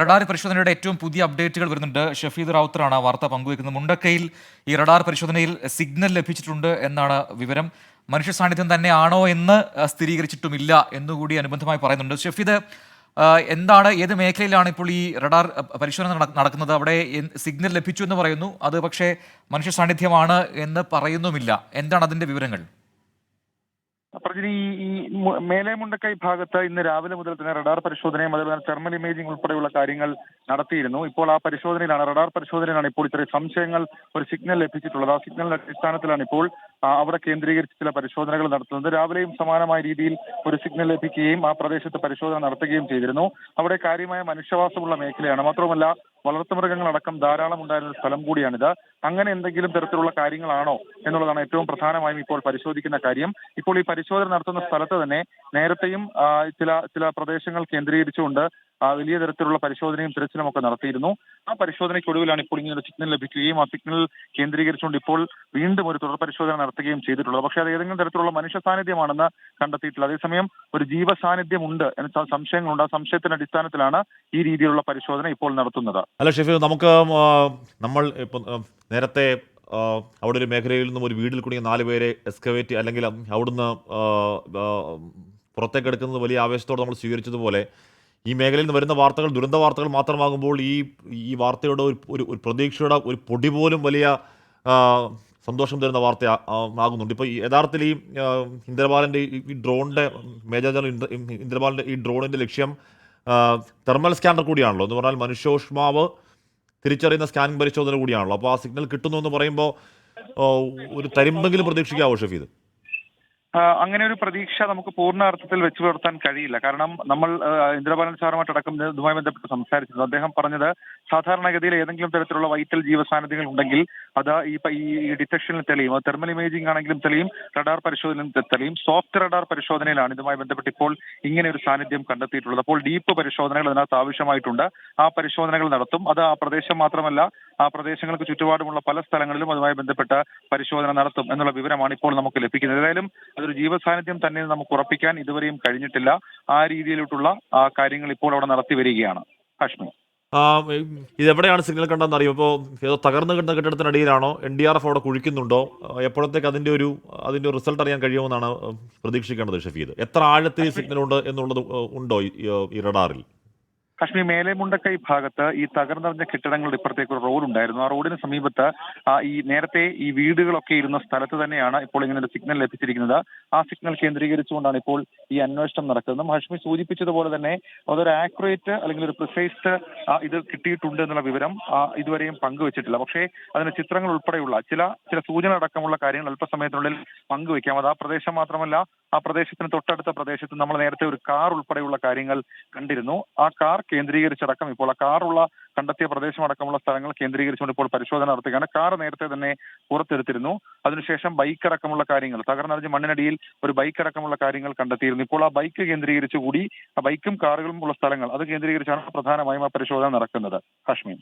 Radar പരിശോധനയുടെ ഏറ്റവും പുതിയ അപ്ഡേറ്റുകൾ വരുന്നുണ്ട്. ഷഫീദ് റാവുത്തറാണ് ആ വാർത്ത പങ്കുവയ്ക്കുന്നത് മുണ്ടക്കയിൽ ഈ റഡാർ പരിശോധനയിൽ സിഗ്നൽ ലഭിച്ചിട്ടുണ്ട് എന്നാണ് വിവരം. മനുഷ്യ സാന്നിധ്യം തന്നെയാണോ എന്ന് സ്ഥിരീകരിച്ചിട്ടുമില്ല എന്നുകൂടി അനുബന്ധമായി പറയുന്നുണ്ട്. ഷഫീദ് എന്താണ് ഏത് മേഖലയിലാണ് ഇപ്പോൾ ഈ റഡാർ പരിശോധന നടക്കുന്നത്? അവിടെ സിഗ്നൽ ലഭിച്ചു എന്ന് പറയുന്നു. അത് പക്ഷേ മനുഷ്യ സാന്നിധ്യമാണ് എന്ന് പറയുന്നുമില്ല. എന്താണ് അതിന്റെ വിവരങ്ങൾ? പ്രജിനി ഈ മേലെ മുണ്ടക്കൈ ഭാഗത്ത് ഇന്ന് രാവിലെ മുതൽ തന്നെ റഡാർ പരിശോധനയും അതുപോലെ തെർമൽ ഇമേജിംഗ് ഉൾപ്പെടെയുള്ള കാര്യങ്ങൾ നടത്തിയിരുന്നു. ഇപ്പോൾ ആ പരിശോധനയിലാണ് റഡാർ പരിശോധനയിലാണ് ഇപ്പോൾ ഇത്രയും സംശയങ്ങൾ ഒരു സിഗ്നൽ ലഭിച്ചിട്ടുള്ളത്. ആ സിഗ്നലിന്റെ അടിസ്ഥാനത്തിലാണ് ഇപ്പോൾ അവിടെ കേന്ദ്രീകരിച്ച് ചില പരിശോധനകൾ നടത്തുന്നത് രാവിലെയും സമാനമായ രീതിയിൽ ഒരു സിഗ്നൽ ലഭിക്കുകയും ആ പ്രദേശത്ത് പരിശോധന നടത്തുകയും ചെയ്തിരുന്നു. അവിടെ കാര്യമായ മനുഷ്യവാസമുള്ള മേഖലയാണ്. മാത്രമല്ല വളർത്തുമൃഗങ്ങളടക്കം ധാരാളം ഉണ്ടായിരുന്ന സ്ഥലം കൂടിയാണിത്. അങ്ങനെ എന്തെങ്കിലും തരത്തിലുള്ള കാര്യങ്ങളാണോ എന്നുള്ളതാണ് ഏറ്റവും പ്രധാനമായും ഇപ്പോൾ പരിശോധിക്കുന്ന കാര്യം. ഇപ്പോൾ ഈ പരിശോധന നടത്തുന്ന സ്ഥലത്ത് തന്നെ നേരത്തെയും ചില ചില പ്രദേശങ്ങൾ കേന്ദ്രീകരിച്ചുകൊണ്ട് വലിയ തരത്തിലുള്ള പരിശോധനയും തിരച്ചിലും ഒക്കെ നടത്തിയിരുന്നു. ആ പരിശോധനയ്ക്കൊടുവിലാണ് ഇപ്പോൾ ഇങ്ങനെ സിഗ്നൽ ലഭിക്കുകയും ആ സിഗ്നൽ കേന്ദ്രീകരിച്ചുകൊണ്ട് ഇപ്പോൾ വീണ്ടും ഒരു തുടർ പരിശോധന നടത്തുകയും ചെയ്തിട്ടുള്ളത്. പക്ഷേ അത് ഏതെങ്കിലും തരത്തിലുള്ള മനുഷ്യ സാന്നിധ്യമാണെന്ന് കണ്ടെത്തിയിട്ടില്ല. അതേസമയം ഒരു ജീവ സാന്നിധ്യം ഉണ്ട് എന്ന സംശയങ്ങളുണ്ട്. ആ സംശയത്തിന്റെ അടിസ്ഥാനത്തിലാണ് ഈ രീതിയിലുള്ള പരിശോധന ഇപ്പോൾ നടത്തുന്നത്. അല്ല ഷെഫി നമുക്ക് നമ്മൾ നേരത്തെ അവിടെ ഒരു മേഖലയിൽ നിന്നും ഒരു വീട്ടിൽ കുടുങ്ങിയ നാല് പേരെ എക്സ്കവേറ്റ് അല്ലെങ്കിൽ അവിടുന്ന് ആ, ആ, പുറത്തേക്ക് എടുക്കുന്നത് വലിയ ആവേശത്തോടെ നമ്മൾ സ്വീകരിച്ചതുപോലെ ഈ മേഖലയിൽ നിന്ന് വരുന്ന വാർത്തകൾ ദുരന്ത വാർത്തകൾ മാത്രമാകുമ്പോൾ ഈ ഈ വാർത്തയുടെ ഒരു ഒരു പ്രതീക്ഷയുടെ ഒരു പൊടി പോലും വലിയ സന്തോഷം തരുന്ന വാർത്ത ആകുന്നുണ്ട്. ഇപ്പോൾ യഥാർത്ഥത്തിൽ ഈ ഇന്ദ്രപാലന്റെ ഈ- ഡ്രോണിന്റെ മേജർ ജനറൽ ഇന്ദ്ര- ഈ ഡ്രോണിന്റെ ലക്ഷ്യം തെർമൽ സ്കാനർ കൂടിയാണല്ലോ. എന്ന് പറഞ്ഞാൽ മനുഷ്യോഷ്മാവ് തിരിച്ചറിയുന്ന സ്കാനിംഗ് പരിശോധന കൂടിയാണല്ലോ. അപ്പോൾ ആ സിഗ്നൽ കിട്ടുന്നു എന്ന് പറയുമ്പോൾ ഒരു തരിമ്പെങ്കിലും പ്രതീക്ഷിക്കാവോ ഷഫീദ്? അങ്ങനെ ഒരു പ്രതീക്ഷ നമുക്ക് പൂർണ അർത്ഥത്തിൽ വെച്ചു പുലർത്താൻ കഴിയില്ല. കാരണം നമ്മൾ ആ, സാറുമായിട്ട് ഇത് ഇതുമായി ബന്ധപ്പെട്ട് സംസാരിച്ചത് അദ്ദേഹം പറഞ്ഞത് സാധാരണഗതിയിൽ ഏതെങ്കിലും തരത്തിലുള്ള വൈറ്റൽ ജീവസാന്നിധ്യങ്ങൾ ഉണ്ടെങ്കിൽ അത് ഈ ഈ ഡിറ്റക്ഷനിൽ തെളിയും. അത് തെർമൽ ഇമേജിംഗ് ആണെങ്കിലും തെളിയും റഡാർ പരിശോധനയിൽ തെളിയും. സോഫ്റ്റ് റഡാർ പരിശോധനയിലാണ് ഇതുമായി ബന്ധപ്പെട്ട് ഇപ്പോൾ ഇങ്ങനെ ഒരു സാന്നിധ്യം കണ്ടെത്തിയിട്ടുള്ളത്. അപ്പോൾ ഡീപ്പ് പരിശോധനകൾ അതിനകത്ത് ആവശ്യമായിട്ടുണ്ട്. ആ പരിശോധനകൾ നടത്തും. അത് ആ പ്രദേശം മാത്രമല്ല ആ പ്രദേശങ്ങൾക്ക് ചുറ്റുപാടുമുള്ള പല സ്ഥലങ്ങളിലും അതുമായി ബന്ധപ്പെട്ട പരിശോധന നടത്തും എന്നുള്ള വിവരമാണ് ഇപ്പോൾ നമുക്ക് ലഭിക്കുന്നത്. ഏതായാലും അതൊരു ജീവസാന്നിധ്യം തന്നെ നമുക്ക് ഉറപ്പിക്കാൻ ഇതുവരെയും കഴിഞ്ഞിട്ടില്ല. ആ രീതിയിലോട്ടുള്ള ആ കാര്യങ്ങൾ ഇപ്പോൾ അവിടെ നടത്തി വരികയാണ്. കാശ്മീർ. ഇതെവിടെയാണ് സിഗ്നൽ കണ്ടതെന്ന് അറിയും? ഇപ്പോൾ ഏതോ തകർന്നു കിടന്ന കെട്ടിടത്തിനടിയിലാണോ എൻ ഡി ആർ എഫ് അവിടെ കുഴിക്കുന്നുണ്ടോ? എപ്പോഴത്തേക്ക് അതിന്റെ ഒരു അതിന്റെ റിസൾട്ട് അറിയാൻ കഴിയുമെന്നാണ് പ്രതീക്ഷിക്കേണ്ടത് ഷഫീദ്. എത്ര ആഴത്തിൽ സിഗ്നൽ ഉണ്ട് എന്നുള്ളത് ഉണ്ടോ ഈ റഡാറിൽ? കാശ്മീർ മേലെ മുണ്ടക്കൈ ഭാഗത്ത് ഈ തകർന്നറിഞ്ഞ കെട്ടിടങ്ങളുടെ ഇപ്പുറത്തേക്ക് ഒരു റോഡ് ഉണ്ടായിരുന്നു. ആ റോഡിന് സമീപത്ത് ഈ നേരത്തെ ഈ വീടുകളൊക്കെ ഇരുന്ന സ്ഥലത്ത് തന്നെയാണ് ഇപ്പോൾ ഇങ്ങനെ ഒരു സിഗ്നൽ ലഭിച്ചിരിക്കുന്നത്. ആ സിഗ്നൽ കേന്ദ്രീകരിച്ചുകൊണ്ടാണ് ഇപ്പോൾ ഈ അന്വേഷണം നടക്കുന്നത്. ഹാഷ്മി സൂചിപ്പിച്ചതുപോലെ തന്നെ അതൊരു ആക്യുറേറ്റ് അല്ലെങ്കിൽ ഒരു പ്രിസൈസ്ഡ് ഇത് കിട്ടിയിട്ടുണ്ട് എന്നുള്ള വിവരം ഇതുവരെയും പങ്കുവച്ചിട്ടില്ല. പക്ഷേ അതിന് ചിത്രങ്ങൾ ഉൾപ്പെടെയുള്ള ചില ചില സൂചന അടക്കമുള്ള കാര്യങ്ങൾ അല്പസമയത്തിനുള്ളിൽ പങ്കുവയ്ക്കാം. അത് ആ പ്രദേശം മാത്രമല്ല ആ പ്രദേശത്തിന് തൊട്ടടുത്ത പ്രദേശത്ത് നമ്മൾ നേരത്തെ ഒരു കാർ ഉൾപ്പെടെയുള്ള കാര്യങ്ങൾ കണ്ടിരുന്നു. ആ കാർ കേന്ദ്രീകരിച്ചടക്കം ഇപ്പോൾ ആ കാറുള്ള കണ്ടെത്തിയ പ്രദേശമടക്കമുള്ള സ്ഥലങ്ങൾ കേന്ദ്രീകരിച്ചുകൊണ്ട് ഇപ്പോൾ പരിശോധന നടത്തുകയാണ്. കാർ നേരത്തെ തന്നെ പുറത്തെടുത്തിരുന്നു. അതിനുശേഷം ബൈക്ക് അടക്കമുള്ള കാര്യങ്ങൾ തകർന്നറിഞ്ഞ് മണ്ണിനടിയിൽ ഒരു ബൈക്ക് അടക്കമുള്ള കാര്യങ്ങൾ കണ്ടെത്തിയിരുന്നു. ഇപ്പോൾ ആ ബൈക്ക് കേന്ദ്രീകരിച്ചുകൂടി ആ ബൈക്കും കാറുകളും ഉള്ള സ്ഥലങ്ങൾ അത് കേന്ദ്രീകരിച്ചാണ് പ്രധാനമായും ആ പരിശോധന നടക്കുന്നത്. കാശ്മീർ.